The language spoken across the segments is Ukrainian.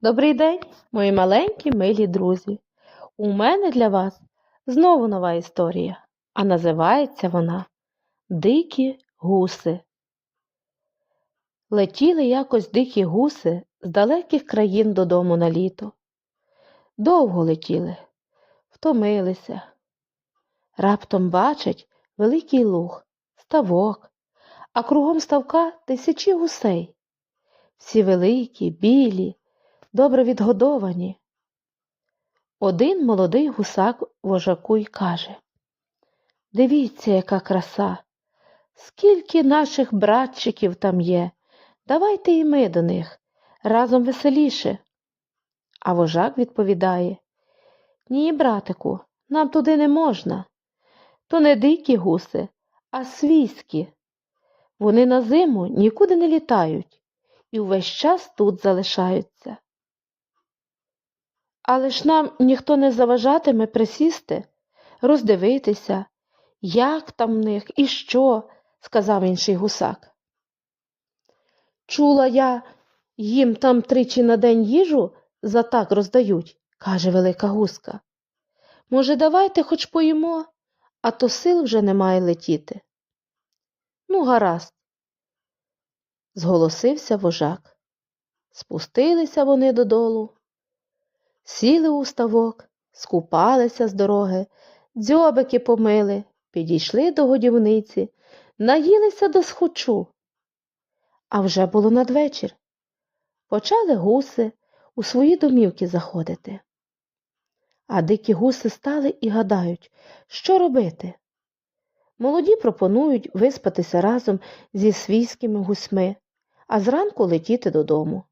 Добрий день, мої маленькі милі друзі. У мене для вас знову нова історія, а називається вона Дикі гуси. Летіли якось дикі гуси з далеких країн додому на літо. Довго летіли, втомилися. Раптом бачать великий луг, ставок, а кругом ставка тисячі гусей. Всі великі, білі, добре відгодовані. Один молодий гусак вожаку й каже Дивіться, яка краса! Скільки наших братчиків там є. Давайте і ми до них разом веселіше. А вожак відповідає Ні, братику, нам туди не можна. То не дикі гуси, а свійські. Вони на зиму нікуди не літають і увесь час тут залишаються. Але ж нам ніхто не заважатиме присісти, роздивитися, як там в них і що, сказав інший гусак. Чула я, їм там тричі на день їжу за так роздають, каже велика гуска. Може, давайте хоч поїмо, а то сил вже немає летіти. Ну, гаразд, зголосився вожак. Спустилися вони додолу, сіли у ставок, скупалися з дороги, дзьобики помили, підійшли до годівниці, наїлися до схочу. А вже було надвечір. Почали гуси у свої домівки заходити. А дикі гуси стали і гадають, що робити. Молоді пропонують виспатися разом зі свійськими гусьми, а зранку летіти додому.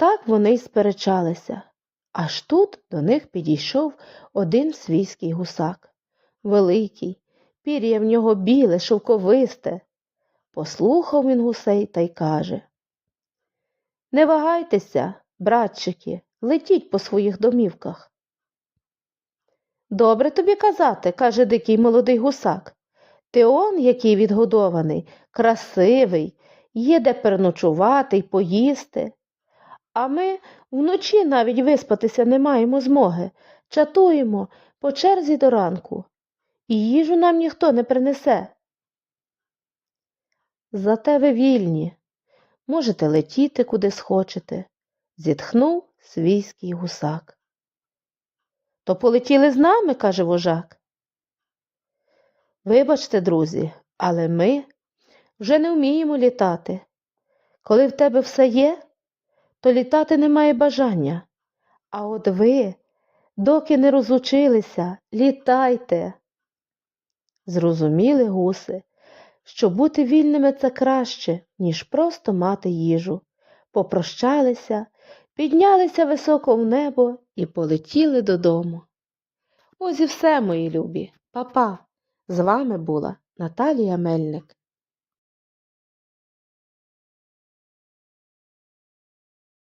Так вони й сперечалися, аж тут до них підійшов один свійський гусак, великий, пір'я в нього біле, шовковисте. Послухав він гусей та й каже Не вагайтеся, братчики, летіть по своїх домівках. Добре тобі казати, каже дикий молодий гусак. Ти он, який відгодований, красивий, є де переночувати й поїсти. А ми вночі навіть виспатися не маємо змоги, чатуємо по черзі до ранку, і їжу нам ніхто не принесе. Зате ви вільні, можете летіти куди схочете, зітхнув свійський гусак. То полетіли з нами, каже вожак. Вибачте, друзі, але ми вже не вміємо літати. Коли в тебе все є, то літати немає бажання. А от ви, доки не розучилися, літайте. Зрозуміли гуси, що бути вільними це краще, ніж просто мати їжу. Попрощалися, піднялися високо в небо і полетіли додому. Ось і все, мої любі, Па-па. З вами була Наталія Мельник.